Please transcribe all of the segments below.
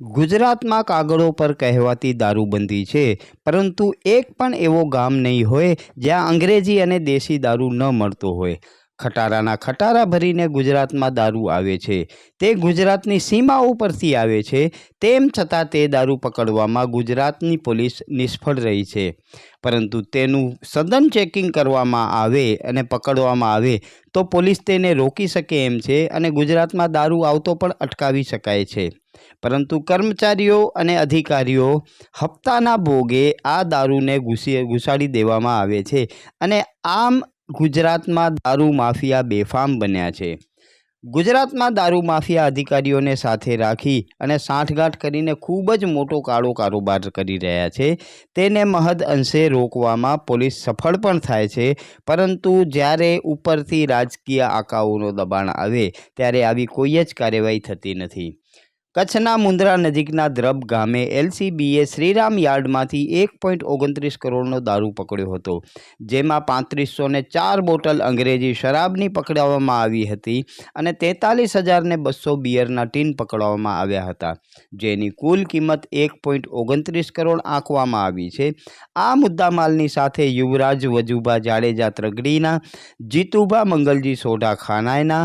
ગુજરાતમાં કાગળો પર કહેવાતી દારૂબંધી છે, પરંતુ એક પણ એવો ગામ નહીં હોય જ્યાં અંગ્રેજી અને દેશી દારૂ ન મળતો હોય. ખટારાના ખટારા ભરીને ગુજરાતમાં દારૂ આવે છે. તે ગુજરાતની સીમા ઉપરથી આવે છે. તેમ છતાં તે દારૂ પકડવામાં ગુજરાતની પોલીસ નિષ્ફળ રહી છે. પરંતુ તેનું સઘન ચેકિંગ કરવામાં આવે અને પકડવામાં આવે તો પોલીસ તેને રોકી શકે એમ છે અને ગુજરાતમાં દારૂ આવતો પણ અટકાવી શકાય છે. પરંતુ કર્મચારીઓ અને અધિકારીઓ હપ્તાના ભોગે આ દારૂને ઘૂસી ઘૂસાડી દેવામાં આવે છે અને આમ ગુજરાતમાં દારૂ માફિયા બેફામ બન્યા છે. ગુજરાતમાં દારૂ માફિયા અધિકારીઓને સાથે રાખી અને સાંઠગાંઠ કરીને ખૂબ જ મોટો કાળો કારોબાર કરી રહ્યા છે. તેને મહદ અંશે રોકવામાં પોલીસ સફળ પણ થાય છે, પરંતુ જ્યારે ઉપરથી રાજકીય આકાઓનો દબાણ આવે, ત્યારે આવી કોઈ જ કાર્યવાહી થતી નથી. કચ્છના મુન્દ્રા નજીકના દ્રબ ગામે એલસીબીએ શ્રીરામ યાર્ડમાંથી એક પોઈન્ટ ઓગણત્રીસ કરોડનો દારૂ પકડ્યો હતો, જેમાં પાંત્રીસો ને ચાર બોટલ અંગ્રેજી શરાબની પકડાવવામાં આવી હતી અને તેતાલીસ હજારને બસો બિયરના ટીન પકડવામાં આવ્યા હતા, જેની કુલ કિંમત એક પોઈન્ટ ઓગણત્રીસ કરોડ આંકવામાં આવી છે. આ મુદ્દામાલની સાથે યુવરાજ વજુભા જાડેજા ત્રગડીના, જીતુભા મંગલજી સોઢા ખાનાયના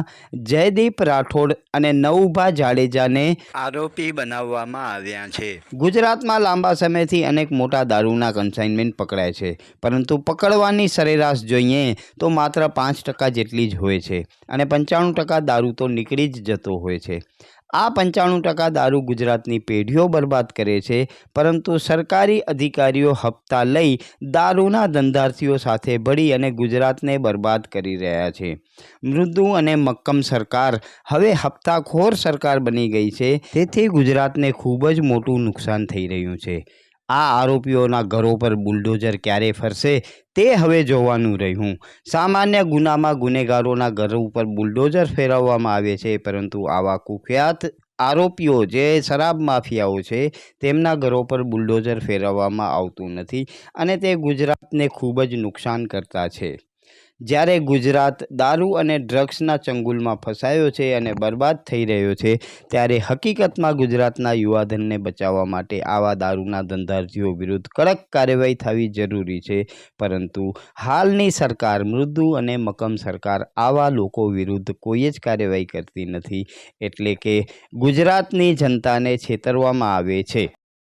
જયદીપ રાઠોડ અને નવુભા જાડેજાને આરોપી બનાવવામાં આવ્યા છે. ગુજરાતમાં લાંબા સમયથી અનેક મોટા દારૂના કન્સાઇનમેન્ટ પકડાય છે. પરંતુ પકડવાની સરેરાશ જોઈએ તો માત્ર પાંચ ટકા જેટલી જ હોય છે અને પંચાણું ટકા દારૂ તો નીકળી જ જતો હોય છે. આ પંચાણું ટકા દારૂ ગુજરાતની પેઢીઓ બરબાદ કરે છે, પરંતુ સરકારી અધિકારીઓ હપ્તા લઈ દારૂના ધંધાર્થીઓ સાથે ભળી અને ગુજરાતને બરબાદ કરી રહ્યા છે. મૃદુ અને મક્કમ સરકાર હવે હપ્તાખોર સરકાર બની ગઈ છે, તેથી ગુજરાતને ખૂબ જ મોટું નુકસાન થઈ રહ્યું છે. આ આરોપીઓના ઘરો પર બુલડોઝર ક્યારે ફરશે તે હવે જોવાનું રહ્યું. સામાન્ય ગુનામાં ગુનેગારોના ઘર ઉપર બુલડોઝર ફેરવવામાં આવે છે, પરંતુ આવા કુખ્યાત આરોપીઓ જે શરાબ માફિયાઓ છે, તેમના ઘરો પર બુલડોઝર ફેરવવામાં આવતું નથી અને તે ગુજરાતને ખૂબ જ નુકસાન કરતા છે. જ્યારે ગુજરાત દારૂ અને ડ્રગ્સના ચંગુલમાં ફસાયો છે અને બરબાદ થઈ રહ્યો છે, ત્યારે હકીકતમાં ગુજરાતના યુવાધનને બચાવવા માટે આવા દારૂના ધંધાર્થીઓ વિરુદ્ધ કડક કાર્યવાહી થવી જરૂરી છે. પરંતુ હાલની સરકાર મૃદુ અને મક્કમ સરકાર આવા લોકો વિરુદ્ધ કોઈ જ કાર્યવાહી કરતી નથી, એટલે કે ગુજરાતની જનતાને છેતરવામાં આવે છે.